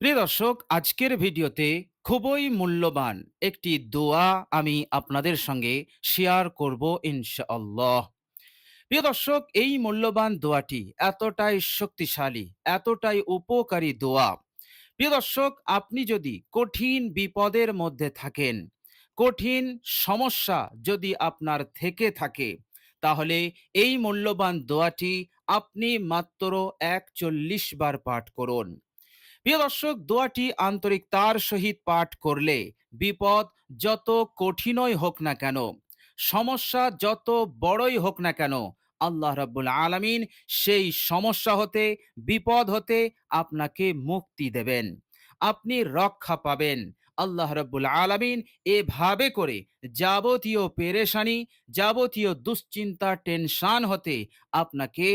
প্রিয় দর্শক, আজকের ভিডিওতে খুবই মূল্যবান একটি দোয়া আমি আপনাদের সঙ্গে শেয়ার করব ইনশাআল্লাহ। প্রিয় দর্শক, এই মূল্যবান দোয়াটি এতটাই শক্তিশালী, এতটাই উপকারী দোয়া। প্রিয় দর্শক, আপনি যদি কঠিন বিপদের মধ্যে থাকেন, কঠিন সমস্যা যদি আপনার থেকে থাকে, তাহলে এই মূল্যবান দোয়াটি আপনি মাত্র একচল্লিশ বার পাঠ করুন। প্রিয় দর্শক, দোয়াটি আন্তরিকতার সহিত পাঠ করলে বিপদ যত কঠিনই হোক না কেন, সমস্যা যত বড়ই হোক না কেন, আল্লাহ রাব্বুল আলামিন সেই সমস্যা হতে, বিপদ হতে আপনাকে মুক্তি দেবেন। আপনি রক্ষা পাবেন। আল্লাহ রাব্বুল আলামিন এভাবে করে যাবতীয় পেরেশানি, যাবতীয় দুশ্চিন্তা, টেনশান হতে আপনাকে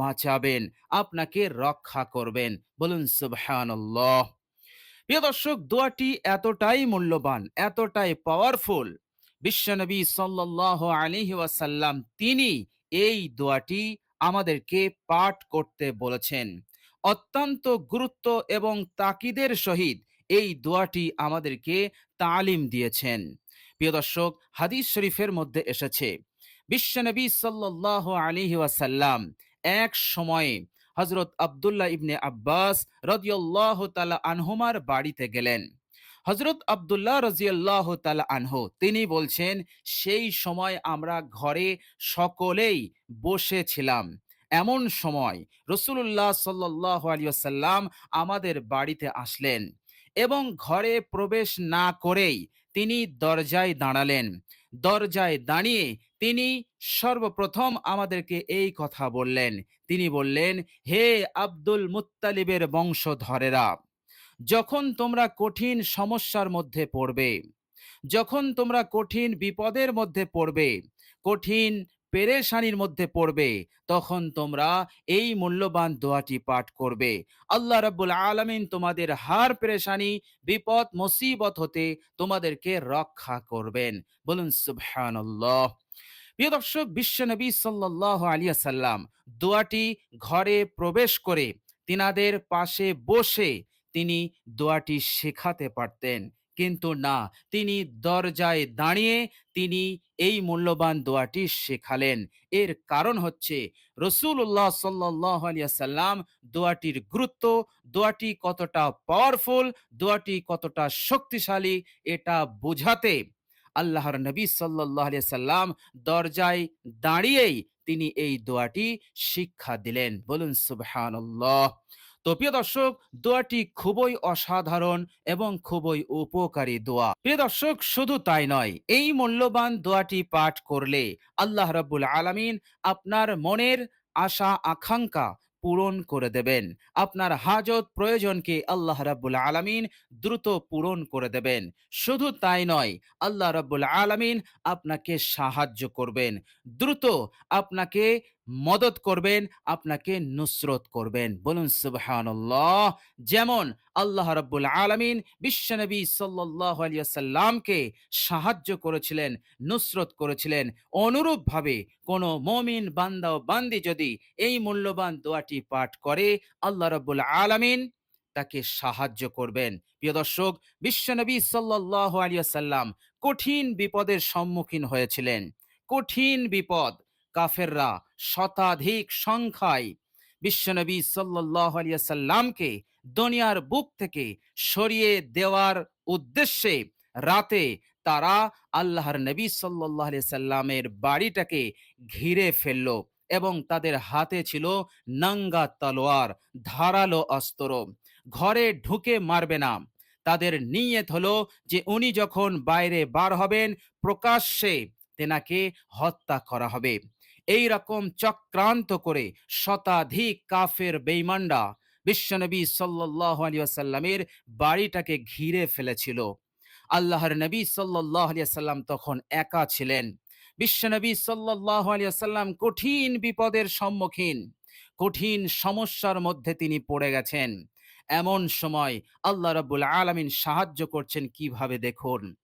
বাঁচাবেন, আপনাকে রক্ষা করবেন। বলুন, সুবহানাল্লাহ। প্রিয় দর্শক, দোয়াটি এতটাই মূল্যবান, এতটাই পাওয়ারফুল বিশ্বনবী সাল্লাহ আলাইহি ওয়াসাল্লাম তিনি এই দোয়াটি আমাদেরকে পাঠ করতে বলেছেন। অত্যন্ত গুরুত্ব এবং তাকিদের সহিত এই দোয়াটি আমাদেরকে তালিম দিয়েছেন। প্রিয় দর্শক, হাদিস শরীফের মধ্যে এসেছে বিশ্বনবী সাল্লাহ আলাইহি ওয়াসাল্লাম এক সময়ে হজরত আবদুল্লাহ ইবনে আব্বাস রদিয়াল্লাহ তালা আনহুমার বাড়িতে গেলেন। হজরত আবদুল্লাহ রাজিয়াল্লাহ তালা আনহু, তিনি বলছেন, সেই সময় আমরা ঘরে সকলেই বসেছিলাম। এমন সময় রসুল্লাহ সাল্লাহ আলিয়াল্লাম আমাদের বাড়িতে আসলেন। এবং ঘরে প্রবেশ না করেই তিনি দরজায় দাঁড়ালেন। দরজায় দাঁড়িয়ে তিনি সর্বপ্রথম আমাদেরকে এই কথা বললেন। তিনি বললেন, হে আব্দুল মুত্তালিবের বংশধরেরা, যখন তোমরা কঠিন সমস্যার মধ্যে পড়বে, যখন তোমরা কঠিন বিপদের মধ্যে পড়বে, কঠিন পেরেশানির মধ্যে পড়বে, তখন তোমরা এই মূল্যবান দোয়াটি পাঠ করবে। আল্লাহ রাব্বুল আলামিন তোমাদের হার পেরেশানি, বিপদ, মুসিবত হতে তোমাদেরকে রক্ষা করবেন। বলুন, সুবহানাল্লাহ। প্রিয় দর্শক বিশ্বনবী সাল্লাহ আলিয়া সাল্লাম দোয়াটি ঘরে প্রবেশ করে তিনাদের পাশে বসে তিনি দোয়াটি শেখাতে পারতেন। কিন্তু না। তিনি দরজায় দাঁড়িয়ে তিনি এই মূল্যবান দোয়াটি শেখালেন। এর কারণ হচ্ছে রসুল্লাহ সাল্লাম দোয়াটির গুরুত্ব, দোয়াটি কতটা পাওয়ারফুল দোয়াটি কতটা শক্তিশালী, এটা বোঝাতে আল্লাহর নবী সাল্লাহ সাল্লাম দরজায় দাঁড়িয়েই তিনি এই দোয়াটি শিক্ষা দিলেন। বলুন সুবহানাল্লাহ। তো প্রিয় দর্শক, দোয়াটি খুবই অসাধারণ এবং খুবই উপকারী দোয়া। প্রিয় দর্শক, শুধু তাই নয়, এই মূল্যবান দোয়াটি পাঠ করলে আল্লাহ রাব্বুল আলামিন আপনার মনের আশা, আকাঙ্ক্ষা পূরণ করে দেবেন। আপনার হাজত প্রয়োজনকে আল্লাহ রাব্বুল আলামিন দ্রুত পূরণ করে দেবেন। শুধু তাই নয়, আল্লাহ রাব্বুল আলামিন আপনাকে সাহায্য করবেন। দ্রুত আপনাকে মদত করবেন, আপনাকে নুসরত করবেন। বলুন, সুবহানাল্লাহ। যেমন আল্লাহ রাব্বুল আলামিন বিশ্বনবী সাল্লাল্লাহু আলাইহি সাহায্য করেছিলেন, নুসরত করেছিলেন। অনুরূপভাবে কোনো মমিন বান্দা ও বান্দি যদি এই মূল্যবান দোয়াটি পাঠ করে, আল্লাহ রাব্বুল আলামিন তাকে সাহায্য করবেন। প্রিয় দর্শক বিশ্বনবী সাল্লাল্লাহু আলাইহি সাল্লাম কঠিন বিপদের সম্মুখীন হয়েছিলেন। কঠিন বিপদ কাফেররা শতাধিক সংখ্যায় বিশ্বনবী সাল্লাহ দুনিয়ার বুক থেকে সরিয়ে দেওয়ার উদ্দেশ্যে রাতে তারা আল্লাহর নবী সাল্লাহ সাল্লামের বাড়িটাকে ঘিরে ফেলল এবং তাদের হাতে ছিল নাঙ্গা তলোয়ার, ধারালো অস্ত্র। ঘরে ঢুকে মারবে না। তাদের নিয়ত হলো যে উনি যখন বাইরে বার হবেন, প্রকাশ্যে তেনাকে হত্যা করা হবে। এই রকম চক্রান্ত করে শতাধিক কাফের বেইমান্ডা বিশ্বনবী সাল্লাহ আলিয়াল্লামের বাড়িটাকে ঘিরে ফেলেছিল। আল্লাহর নবী সাল্লাহ আলিয়াল্লাম তখন একা ছিলেন। বিশ্বনবী সাল্লাহ আলিয়াল্লাম কঠিন বিপদের সম্মুখীন, কঠিন সমস্যার মধ্যে তিনি পড়ে গেছেন। এমন সময় আল্লাহ রাব্বুল আলামিন সাহায্য করছেন কীভাবে দেখুন?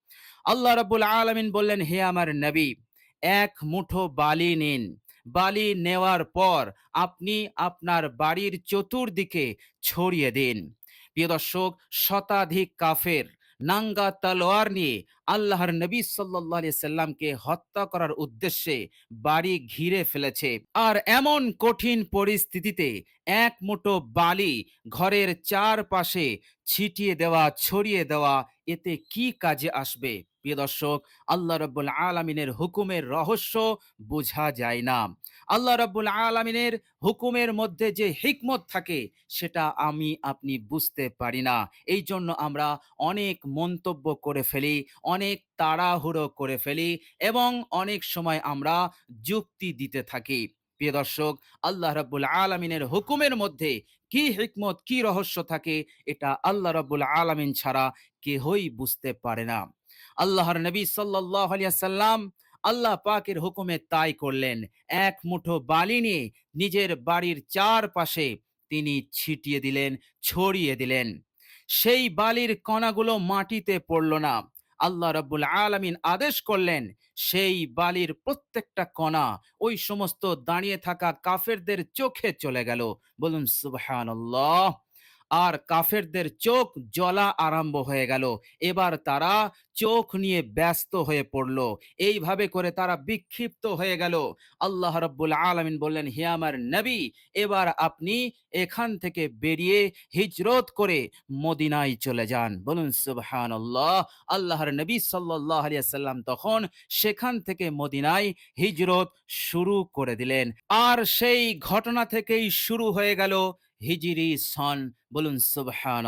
আল্লাহ রাব্বুল আলামিন বললেন, হে আমার নবী এক মুঠো বালি নিন। বালি নেওয়ার পর আপনি আপনার বাড়ির চতুর্দিকে ছড়িয়ে দিন। প্রিয় দর্শক, শতাধিক কাফের, নাঙ্গা তলোয়ার নিয়ে আল্লাহর নবী সাল্লাহ সাল্লামকে হত্যা করার উদ্দেশ্যে বাড়ি ঘিরে ফেলেছে। আর এমন কঠিন পরিস্থিতিতে এক মুঠো বালি ঘরের চারপাশে ছিটিয়ে দেওয়া, ছড়িয়ে দেওয়া, এতে কি কাজে আসবে? প্রিয় দর্শক, আল্লাহ রব্বুল আলমিনের হুকুমের রহস্য বোঝা যায় না। আল্লাহ রব্বুল আলমিনের হুকুমের মধ্যে যে হিকমত থাকে, সেটা আমি, আপনি বুঝতে পারি না। এই জন্য আমরা অনেক মন্তব্য করে ফেলি, অনেক তাড়াহুড়ো করে ফেলি এবং অনেক সময় আমরা যুক্তি দিতে থাকি। প্রিয় দর্শক, আল্লাহ রাব্বুল আলমিনের হুকুমের মধ্যে কি হিকমত, কি রহস্য থাকে, এটা আল্লাহ রাব্বুল আলমিন ছাড়া কেহই বুঝতে পারে না। আল্লাহর নবী সাল্লাহ সাল্লাম আল্লাহ পাকের হুকুমে তাই করলেন। এক মুঠো বালি নিয়ে নিজের বাড়ির চারপাশে তিনি ছিটিয়ে দিলেন, ছড়িয়ে দিলেন। সেই বালির কণাগুলো মাটিতে পড়ল না। আল্লাহ রাব্বুল আলামিন আদেশ করলেন, সেই বালির প্রত্যেকটা কণা ওই সমস্ত দাঁড়িয়ে থাকা কাফেরদের চোখে চলে গেল। বলুন, সুবহানাল্লাহ। আর কাফেরদের চোখ জ্বলা আরম্ভ হয়ে গেল। এবার তারা চোখ নিয়ে ব্যস্ত হয়ে পড়ল। এইভাবে করে তারা বিক্ষিপ্ত হয়ে গেল। আল্লাহ রব্বুল আলমিন বললেন, হে আমার নবী, এবার আপনি এখান থেকে বেরিয়ে হিজরত করে মদিনায় চলে যান। বলুন সুবহান আল্লাহ আল্লাহর নবী সাল্লাহ আলিয়াল্লাম তখন সেখান থেকে মদিনায় হিজরত শুরু করে দিলেন। আর সেই ঘটনা থেকেই শুরু হয়ে গেল। হিজিরি সন, বলুন সুবহান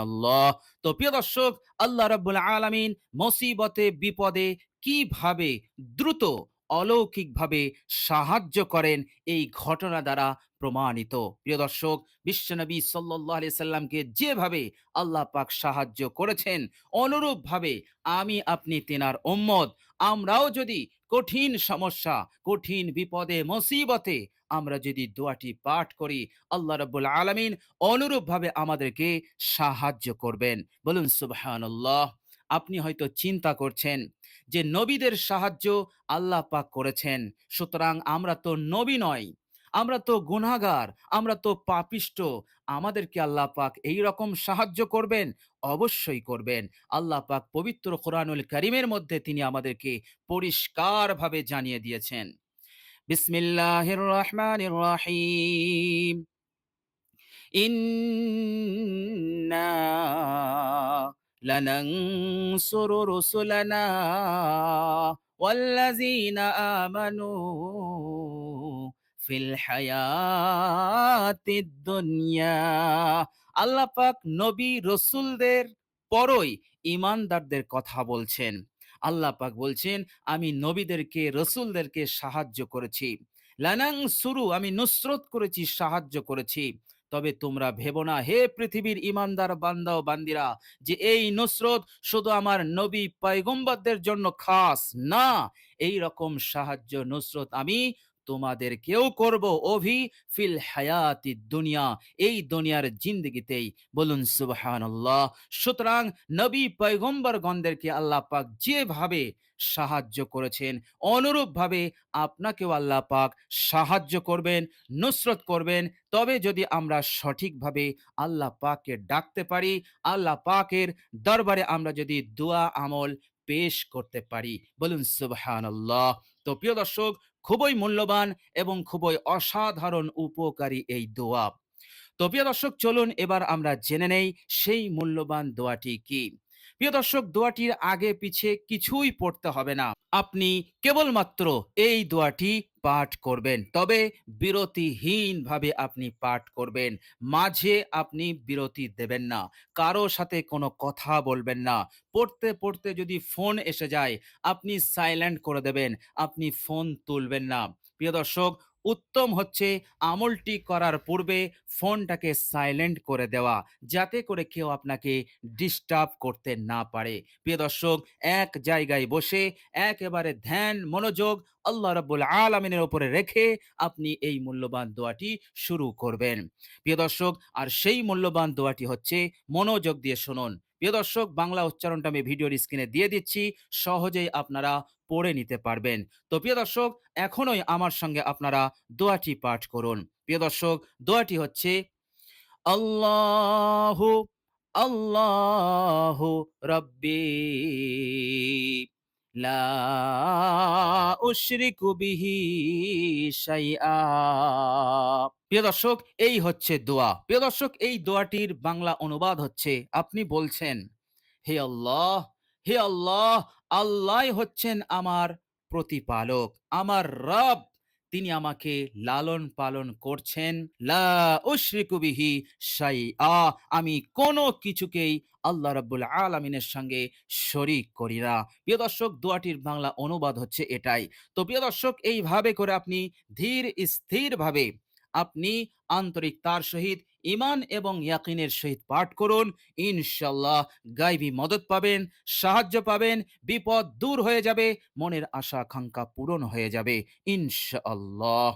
তো প্রিয় দর্শক, আল্লাহ রাব্বুল আলামিন মুসিবতে, বিপদে কীভাবে দ্রুত, অলৌকিকভাবে সাহায্য করেন, এই ঘটনা দ্বারা প্রমাণিত। প্রিয় দর্শক বিশ্বনবী সাল্লাহ সাল্লামকে যেভাবে আল্লাহ পাক সাহায্য করেছেন, অনুরূপভাবে আমি আপনি তেনার ওম্মদ আমরাও যদি কঠিন সমস্যা, কঠিন বিপদে, মুসিবতে আমরা যদি দোয়াটি পাঠ করি, আল্লাহ রব্বুল আলামিন অনুরূপভাবে আমাদেরকে সাহায্য করবেন। বলুন, সুবহানাল্লাহ। আপনি হয়তো চিন্তা করছেন যে নবীদের সাহায্য আল্লাহ পাক করেছেন। সুতরাং আমরা তো নবী নয়। আমরা তো গুনাগার আমরা তো পাপিষ্ট আমাদেরকে আল্লাহ পাক এই রকম সাহায্য করবেন অবশ্যই করবেন আল্লাহ পাক পবিত্র কোরআনুল করিমের মধ্যে তিনি আমাদেরকে পরিষ্কারভাবে জানিয়ে দিয়েছেন বিসমিল্লাহির রহমানির রহিম ইন্না لننصر رسلنا والذين آمنوا ফিল দুনিয়া। আল্লাহ পাক নবী রসুলদের পরই ইমানদারদের কথা বলছেন। আল্লাহ পাক বলছেন, আমি নবীদেরকে, রসুলদেরকে সাহায্য করেছি। লানাং সুরু, আমি নুসরত করেছি, সাহায্য করেছি। তবে তোমরা ভেবো না, হে পৃথিবীর ইমানদার বান্দা ও বান্দিরা, যে এই নুসরত শুধু আমার নবী পায়গম্বারদের জন্য খাস না এই রকম সাহায্য, নুসরত আমি তোমাদেরকেও করব অভি ফিল হায়াতি দুনিয়া, এই দুনিয়ার জিন্দগিতেই। বলুন সুবহান আল্লাহ সুতরাং নবী পয়গম্বরগণদেরকে আল্লাহ পাক যেভাবে সাহায্য করেছেন, অনুরূপভাবে আপনাকেও আল্লাহ পাক সাহায্য করবেন, নুসরত করবেন। তবে যদি আমরা সঠিকভাবে আল্লাহ পাককে ডাকতে পারি, আল্লাহ পাকের দরবারে আমরা যদি দোয়া আমল পেশ করতে পারি, বলুন সুবহান আল্লাহ তো প্রিয় দর্শক, খুবই মূল্যবান এবং খুবই অসাধারণ উপকারী এই দোয়া। তো প্রিয় দর্শক, চলুন এবার আমরা জেনে নেই সেই মূল্যবান দোয়াটি কি। প্রিয় দর্শক, দোয়াটির আগে পিছে কিছুই পড়তে হবে না। আপনি কেবলমাত্র এই দোয়াটি পাঠ করবেন। তবে বিরতিহীন ভাবে আপনি পাঠ করবেন। মাঝে আপনি বিরতি দেবেন না। কারও সাথে কোনো কথা বলবেন না। পড়তে পড়তে যদি ফোন এসে যায়, আপনি সাইলেন্ট করে দেবেন। আপনি ফোন তুলবেন না। প্রিয় দর্শক উত্তম হচ্ছে আমলটি করার পূর্বে ফোনটাকে সাইলেন্ট করে দেওয়া, যাতে করে কেউ আপনাকে ডিস্টার্ব করতে না পারে। প্রিয় দর্শক, এক জায়গায় বসে একেবারে ধ্যান, মনোযোগ আল্লাহ রাব্বুল আলমিনের ওপরে রেখে আপনি এই মূল্যবান দোয়াটি শুরু করবেন। প্রিয় দর্শক, আর সেই মূল্যবান দোয়াটি হচ্ছে মনোযোগ দিয়ে শুনুন। প্রিয় দর্শক, বাংলা উচ্চারণটা আমি ভিডিওর স্ক্রিনে দিয়ে দিচ্ছি, সহজেই আপনারা পড়ে নিতে পারবেন। তো প্রিয় দর্শক, এখনোই আমার সঙ্গে আপনারা দোয়াটি পাঠ করুন। প্রিয় দর্শক, দোয়াটি হচ্ছে, আল্লাহ আল্লাহ রাব্বি। লা উশরিকু বিহি শাইআ। প্রিয় দর্শক, এই হচ্ছে দোয়া। প্রিয় দর্শক, এই দোয়াটির বাংলা অনুবাদ হচ্ছে, আপনি বলছেন, হে আল্লাহ হে আল্লাহ আল্লাহ হচ্ছেন আমার প্রতিপালক, আমার রব। তিনি আমাকে লালন পালন করছেন। লা উশরিকুবিহি সাই আমি কোনো কিছুকেই আল্লাহ রাব্বুল আলামিনের সঙ্গে শরিক করি না। প্রিয় দর্শক, দোয়াটির বাংলা অনুবাদ হচ্ছে এটাই। তো প্রিয় দর্শক, এইভাবে করে আপনি ধীর স্থিরভাবে আপনি আন্তরিক তার সহিত ইমান এবং ইয়াকিনের সহিত পাঠ করুন। ইনশাল্লাহ গাইবি মদত পাবেন, সাহায্য পাবেন, বিপদ দূর হয়ে যাবে, মনের আশা আকাঙ্ক্ষা পূরণ হয়ে যাবে। ইনশাআল্লাহ।